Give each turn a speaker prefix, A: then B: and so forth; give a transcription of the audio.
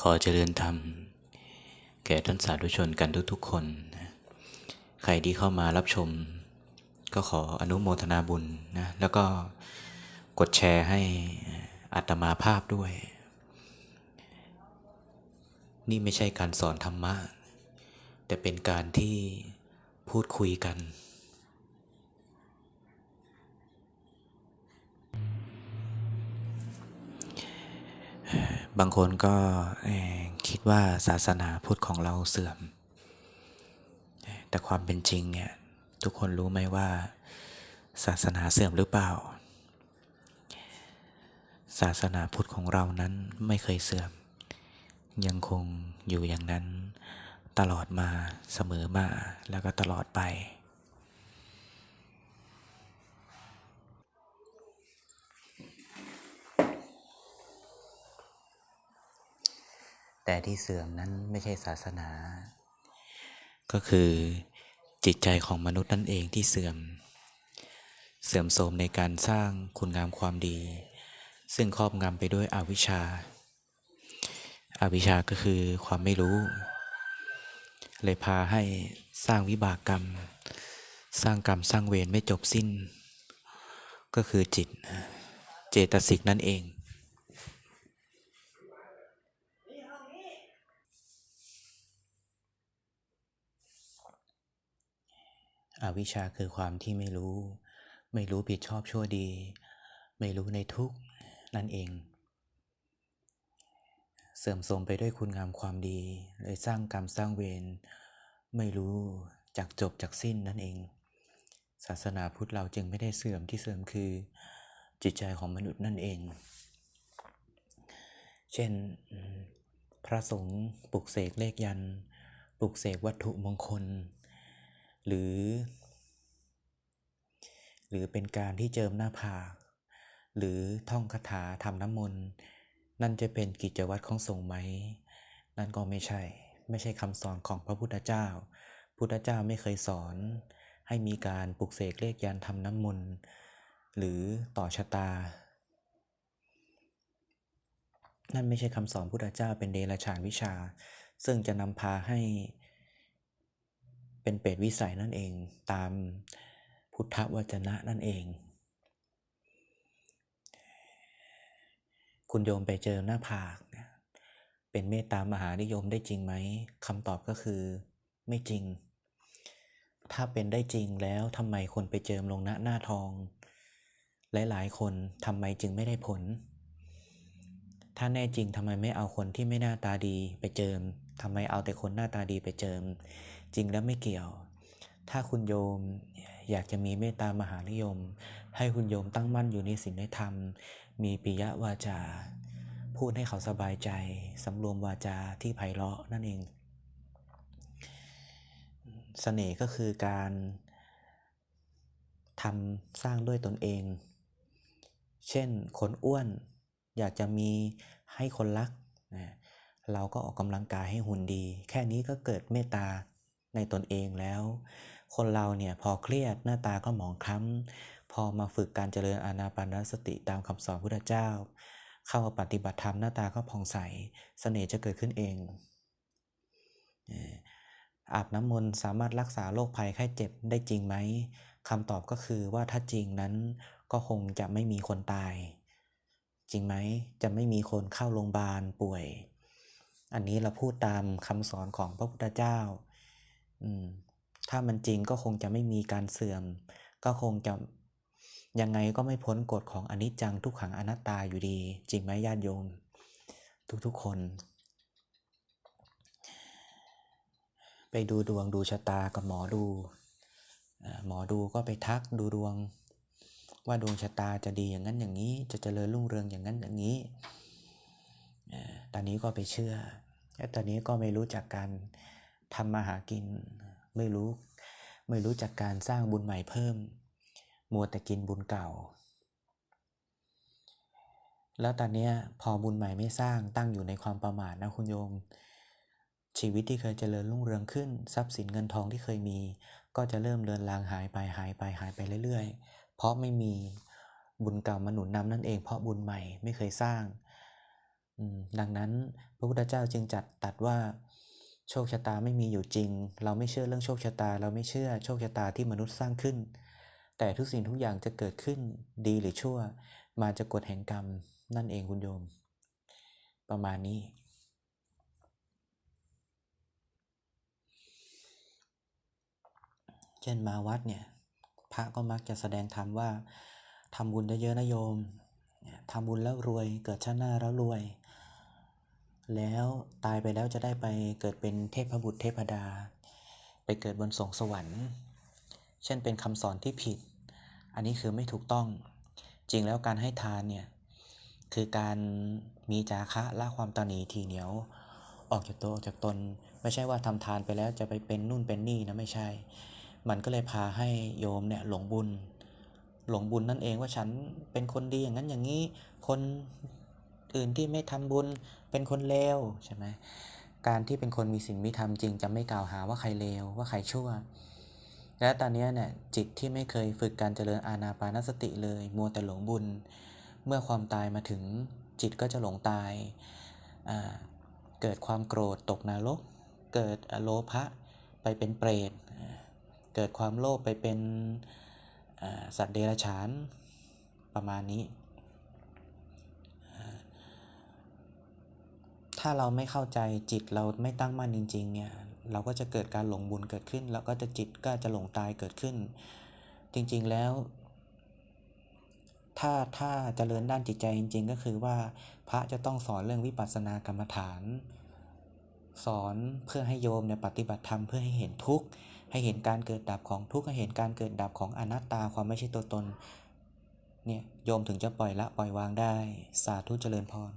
A: ขอเจริญธรรม แก่ท่านสาธุชนกันทุกๆคน ใครที่เข้ามารับชม ก็ขออนุโมทนาบุญนะ แล้วก็กดแชร์ให้อัตมาภาพด้วย นี่ไม่ใช่การสอนธรรมะ แต่เป็นการที่พูดคุยกัน บางคนก็คิดว่าศาสนาพุทธของเราเสื่อม แต่ความเป็นจริงเนี่ยทุกคนรู้ไหมว่า ศาสนาเสื่อมหรือเปล่า ศาสนาพุทธของเรานั้นไม่เคยเสื่อม ยังคงอยู่อย่างนั้นตลอดมาเสมอมาแล้วก็ตลอดไป แต่ที่เสื่อมนั้นไม่ใช่ศาสนา ก็คือจิตใจของมนุษย์นั่นเองที่เสื่อม เสื่อมโทรมในการสร้างคุณงามความดี ซึ่งครอบงำไปด้วยอวิชชาอาวิชชาก็คือความไม่รู้ เลยพาให้สร้างวิบากกรรม สร้างกรรมสร้างเวรไม่จบสิ้น ก็คือจิตเจตสิกนั่นเอง อวิชชาคือความที่ไม่รู้ ไม่รู้ผิดชอบชั่วดี ไม่รู้ในทุกนั่นเอง เสื่อมโทรมไปด้วยคุณงามความดี เลยสร้างกรรมสร้างเวรไม่รู้จากจบจากสิ้นนั่นเอง ศาสนาพุทธเราจึงไม่ได้เสื่อมที่เสื่อมคือจิตใจของมนุษย์นั่นเอง เช่นพระสงฆ์ปลุกเสกเลขยัน ปลุกเสกวัตถุมงคล หรือ หรือเป็นการที่เจิมหน้าผากหรือท่องคาถาทำน้ำมนต์นั่นจะเป็นกิจวัตรของสงฆ์ไหม นั่นก็ไม่ใช่ ไม่ใช่คำสอนของพระพุทธเจ้า พุทธเจ้าไม่เคยสอน ให้มีการปลุกเสกเลขยันทำน้ำมนต์หรือต่อชะตา นั่นไม่ใช่คำสอนพุทธเจ้าเป็นเดรัจฉานวิชา ซึ่งจะนำพาให้ เป็นเปรตวิสัยนั่นเองตามพุทธวจนะนั่นเอง คุณโยมไปเจอหน้าผาก เป็นเมตตามหานิยมได้จริงไหมคำตอบก็คือไม่จริง ถ้าเป็นได้จริงแล้วทำไมคนไปเจิมลงหน้าหน้าทอง หลายๆ คนทำไมจึงไม่ได้ผล ถ้าแน่จริงทำไมไม่เอาคนที่ไม่หน้าตาดีไปเจิมทำไมเอาแต่คนหน้าตาดีไปเจิม จริงแล้วไม่เกี่ยว ถ้าคุณโยมอยากจะมีเมตตามหานิยม ให้คุณโยมตั้งมั่นอยู่ในศีลในธรรม มีปิยวาจา พูดให้เขาสบายใจสำรวมวาจาที่ไพเราะนั่นเองเสน่ห์ก็คือการทำสร้างด้วยตนเอง เช่นคนอ้วนอยากจะมีให้คนรัก เราก็ออกกำลังกายให้หุ่นดี แค่นี้ก็เกิดเมตตาในตนเองแล้ว คนเราเนี่ยพอเครียดหน้าตาก็หมองคล้ำ พอมาฝึกการเจริญอานาปานสติตามคำสอนพุทธเจ้า เข้ามาปฏิบัติธรรมหน้าตาก็ผ่องใสเสน่ห์จะเกิดขึ้นเองเอ่ออาบน้ำมนต์สามารถรักษาโรคภัยไข้เจ็บได้จริงไหมคำตอบก็คือว่าถ้าจริงนั้นก็คงจะไม่มีคนตาย จริงไหมจะไม่มีคนเข้าโรงพยาบาลป่วย อันนี้เราพูดตามคำสอนของพระพุทธเจ้าอืมถ้ามันจริงก็คงจะไม่มีการเสื่อม ก็คงจะยังไงก็ไม่พ้นกฎของอนิจจังทุกขังอนัตตาอยู่ดี จริงไหมญาติโยม ทุกๆคน ไปดูดวงดูชะตากับหมอดูอ่าหมอดูก็ไปทักดูดวง ว่าดวงชะตาจะดีอย่างนั้นอย่างนี้ จะเจริญรุ่งเรืองอย่างนั้นอย่างนี้เอ่อตอนนี้ก็ไปเชื่อ แล้วตอนนี้ก็ไม่รู้จักการทำมาหากิน ไม่รู้ ไม่รู้จักการสร้างบุญใหม่เพิ่ม มัวแต่กินบุญเก่า แล้วตอนนี้พอบุญใหม่ไม่สร้างตั้งอยู่ในความประมาทนะคุณโยม ชีวิตที่เคยเจริญรุ่งเรืองขึ้น ทรัพย์สินเงินทองที่เคยมี ก็จะเริ่มเลือนลางหายไปหายไปหายไปเรื่อย ๆ เพราะไม่มีบุญเก่ามาหนุนนำนั่นเองเพราะบุญใหม่ไม่เคยสร้าง ดังนั้นพระพุทธเจ้าจึงจัดตัดว่า โชคชะตาไม่มีอยู่จริง เราไม่เชื่อเรื่องโชคชะตา เราไม่เชื่อโชคชะตาที่มนุษย์สร้างขึ้น แต่ทุกสิ่งทุกอย่างจะเกิดขึ้นดีหรือชั่ว มาจากกฎแห่งกรรมนั่นเองคุณโยม ประมาณนี้เช่นมาวัดเนี่ยพระก็มักจะแสดงธรรมว่าทำบุญเยอะๆนะโยมทำบุญแล้วรวยเกิดชาติหน้าแล้วรวย แล้วตายไปแล้วจะได้ไปเกิดเป็นเทพบุตรเทพดา ไปเกิดบนสงสวรรค์ เช่นเป็นคำสอนที่ผิด อันนี้คือไม่ถูกต้อง จริงแล้วการให้ทานเนี่ย คือการมีจาคะละความตนีทีเหนียว ออกจากตัวออกจากตน ไม่ใช่ว่าทำทานไปแล้วจะไปเป็นนู่นเป็นนี่นะไม่ใช่ มันก็เลยพาให้โยมเนี่ยหลงบุญ หลงบุญนั่นเองว่าฉันเป็นคนดีอย่างนั้นอย่างนี้ คน อื่นที่ไม่ทำบุญเป็นคนเลวใช่ไหมการที่เป็นคนมีศีลมีธรรมจริงจะไม่กล่าวหาว่าใครเลวว่าใครชั่ว และตอนนี้เนี่ยจิตที่ไม่เคยฝึกการเจริญอาณาปานสติเลยมัวแต่หลงบุญ เมื่อความตายมาถึงจิตก็จะหลงตายเกิดความโกรธตกนรก เกิดโลภะไปเป็นเปรตเกิดความโลภไปเป็นสัตว์เดรัจฉานประมาณนี้ ถ้าเราไม่เข้าใจจิตเราไม่ตั้งมั่นจริงๆเนี่ยเราก็จะเกิดการหลงบุญเกิดขึ้น แล้วก็จะจิตก็จะหลงตายเกิดขึ้น จริงๆแล้ว ถ้าถ้าเจริญด้านจิตใจจริง ๆ ก็คือว่าพระจะต้องสอนเรื่องวิปัสสนากรรมฐาน สอนเพื่อให้โยมเนี่ยปฏิบัติธรรมเพื่อให้เห็นทุกข์ให้เห็นการเกิดดับของทุกข์ให้เห็นการเกิดดับของอนัตตาความไม่ใช่ตัวตนเนี่ยโยมถึงจะปล่อยละปล่อยวางได้ สาธุเจริญพร